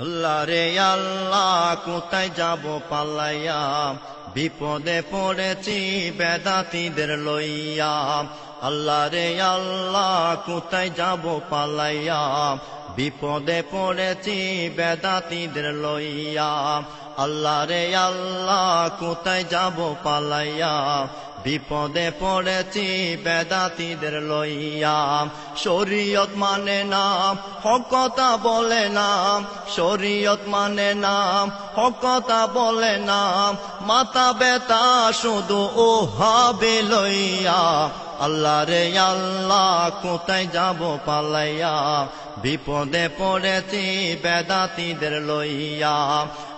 আল্লাহ রে আল্লাহ, কোথায় যাব পালাইয়া? বিপদে পড়েছি, বেদাতিদের লইয়া। আল্লাহ রে আল্লাহ, কোথায় যাব পালাইয়া? বিপদে পড়েছি, বেদাতিদের লইয়া। আল্লাহ রে আল্লাহ, কোথায় যাব পালাইয়া? বিপদে পড়েছি বেদাতিদের লইয়া। শরীয়ত মানে না হকতা বলে না শরীয়ত মানে না হকতা বলে না মাথা বেতা শুধু ও হবে লইয়া। আল্লাহ রে আল্লাহ, কোথায় যাব পালাইয়া? বিপদে পড়েছি বেদাতিদের লইয়া।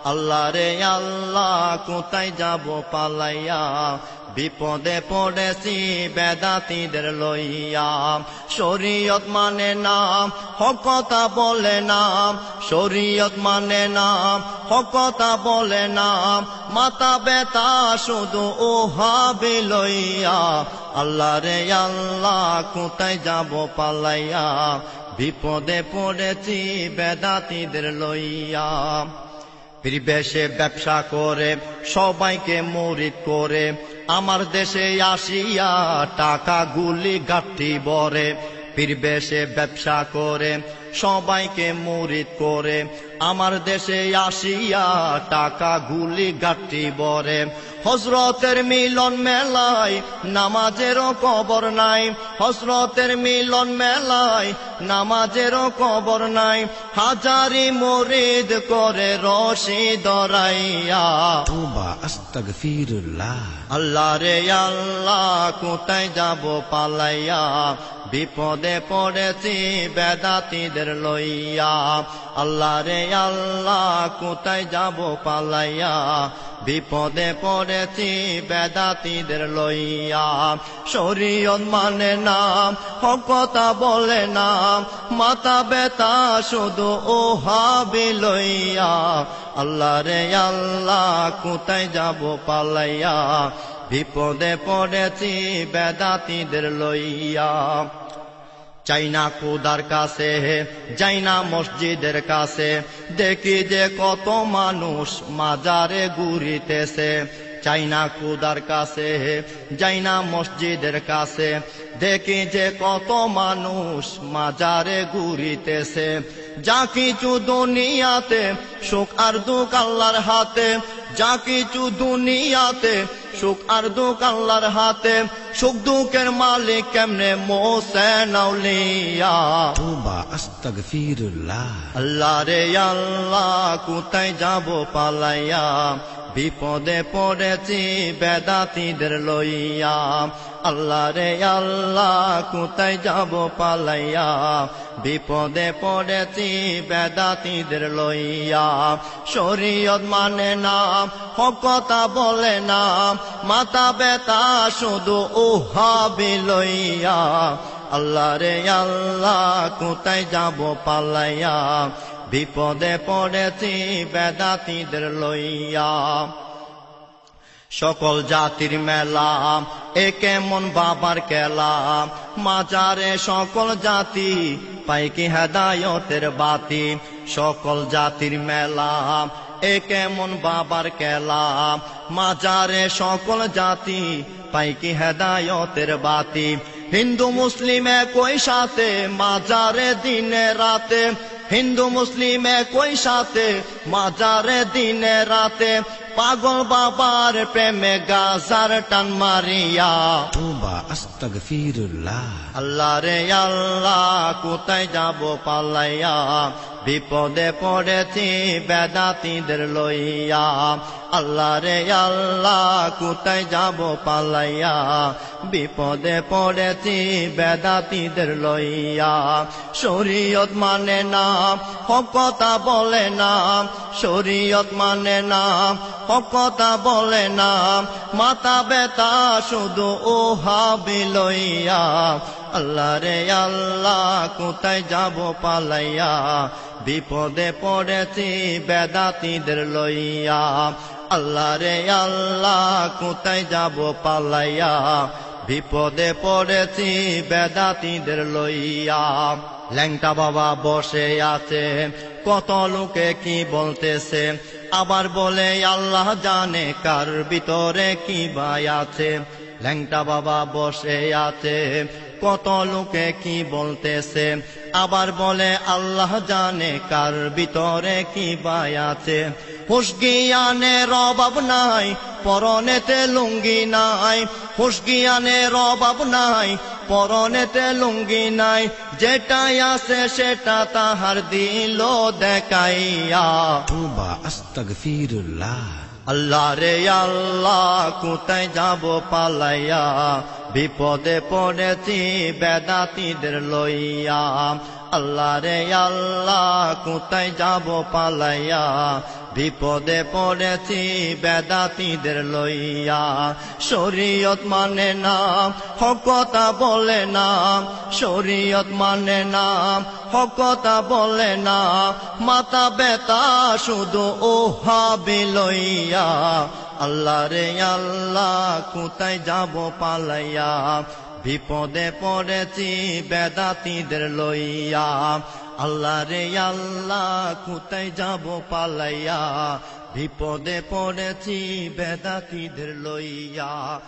আল্লাহ রে আল্লাহ, কোথায় যাব পালাইয়া? বিপদে পড়েছি, বেদাতিদের লইয়া। শরীয়ত মানে না হকতা বলে না শরীয়ত মানে না হকতা বলে না মাতা বেতা শুধু ও হাবে লইয়া। আল্লাহ রে আল্লাহ, কোথায় যাব পালাইয়া? বিপদে পড়েছি, বেদাতিদের লইয়া। পরিবেশে ব্যবসা করে, সবাইকে মরিত করে, আমার দেশে আসিয়া টাকা গুলি গাঠি বরে। পরিবেশে ব্যবসা করে, সবাইকে মরিত করে, আমার দেশে আসিয়া টাকা গুলি গাঠি বরে। হজরতের মিলন মেলায় নামাজেরও কবর নাই, হজরতের মিলন মেলায় নামাজেরও কবর নাই হাজারি মরিদ করে রশি দরাইয়া আল্লাহ রে আল্লাহ কোথায় যাব পালাইয়া? বিপদে পড়েছি বেদাতিদের লইয়া। আল্লাহ রে আল্লাহ, কোথায় যাব পালাইয়া? বিপদে পড়েছি বেদাতিদের লইয়া। শরীয়ত মানে না, হকতা বলে না, মাথা বেতা শুধু ও হাবি লইয়া আল্লাহ রে আল্লাহ, কোথায় যাব পালাইয়া? বিপদে পড়েছি বেদাতিদের লইয়া। চাইনা কুদার কাছে যাইনা মসজিদের কাছে। দেখি যে কত মানুষ মাজারে ঘুরিতেছে। চাইনা কুদার কাছে যাইনা মসজিদের কাছে। দেখি যে কত মানুষ মাজারে ঘুরিতেছে। যা কিছু দুনিয়াতে সুখ আর দুঃখ হাতে। যা কিছু দুনিয়াতে সুখ আর দুঃখ হাতে। সুখ দুঃখের মালিক কেমনে মোসেন আউলিয়া তুবা আস্তাগফিরুল্লাহ আল্লাহ রে আল্লাহ কোথায় যাব পালাইয়া বিপদে পড়েছি বেদাতিদের লইয়া। আল্লাহ রে আল্লাহ, কোথায় যাব পালাইয়া? বিপদে পড়েছি বেদাতিদের লইয়া। শরীয়ত মানে না, হকতা বলে না, মাথা বেতা শুধু হাবি লইয়া আল্লাহ রে আল্লাহ, কোথায় যাব পালাইয়া? বিপদে পড়েছি বেদাতিদের লইয়া। সকল জাতির মেলা, এ কেমন বাবার খেলা? মাজারে সকল জাতি পাইকি হেদায়তের বাতি? সকল জাতির মেলা, এ কেমন বাবার খেলা? মাজারে সকল জাতি পাইকি হেদায়তের বাতি? হিন্দু, মুসলিম একই সাথে, মাজারে দিনে রাতে ہندو مسلم ہے کوئی سات ما دین راتے پاگوں بابار پہ میں گازار ٹن ماریا۔ توبہ استغفیر اللہ اللہ رے اللہ کو جاب پالیا بھی پودے پوڑے تھی بیدا بیداتی در لوئی আল্লাহ রে আল্লাহ, কোথায় যাব পালাইয়া? বিপদে পড়েছি, বেদাতিদের লইয়া। শরীয়ত মানে না হকতা বলে না। শরীয়ত মানে না হকতা বলে না। মাথা বেতা শুধু ও হাবি লইয়া আল্লাহ রে আল্লাহ, কোথায় যাব পালাইয়া? বিপদে পড়েছি, বেদাতিদের লইয়া। আল্লাহ রে আল্লাহ, কোথায় যাব পালাইয়া? বিপদে পড়েছি, বেদাতিদের লইয়া। ল্যাংটা বাবা বসে আছে, কত লোকে কি বলতেছে? আবার বলে, আল্লাহ জানে কার ভিতরে কি ভাই আছে। ল্যাংটা বাবা বসে আছে, কত লোকে কি বলতেছে? আবার বলে, আল্লাহ জানে কার ভিতরে কি ভাই আছে। হুসগিয়ানের অভাব নাই পরনেতে লুঙ্গি নাই। হুসগিয়ানের অভাব নাই পরনেতে লুঙ্গি নাই। যেটাই আছে সেটা তাহার দিল দেখাইয়া। আল্লাহ রে আল্লাহ কোথায় যাব পালাইয়া? বিপদে পড়েছি বেদাতিদের লইয়া। আল্লাহ রে আল্লাহ কোথায় যাব পালাইয়া? বিপদে পড়েছি বেদাতিদের লইয়া। শরীয়ত মানে না হকতা বলে না শরীয়ত মানে না হকতা বলে না মাতা বেতা শুধু ও হাবি লইয়া। আল্লাহ রে আল্লাহ, কোথায় যাব পালাইয়া? বিপদে পড়েছি বেদাতিদের লইয়া। আল্লাহ রে আল্লাহ কোথায় যাব পালাইয়া? বিপদে পড়েছি বেদাতিদের লইয়া।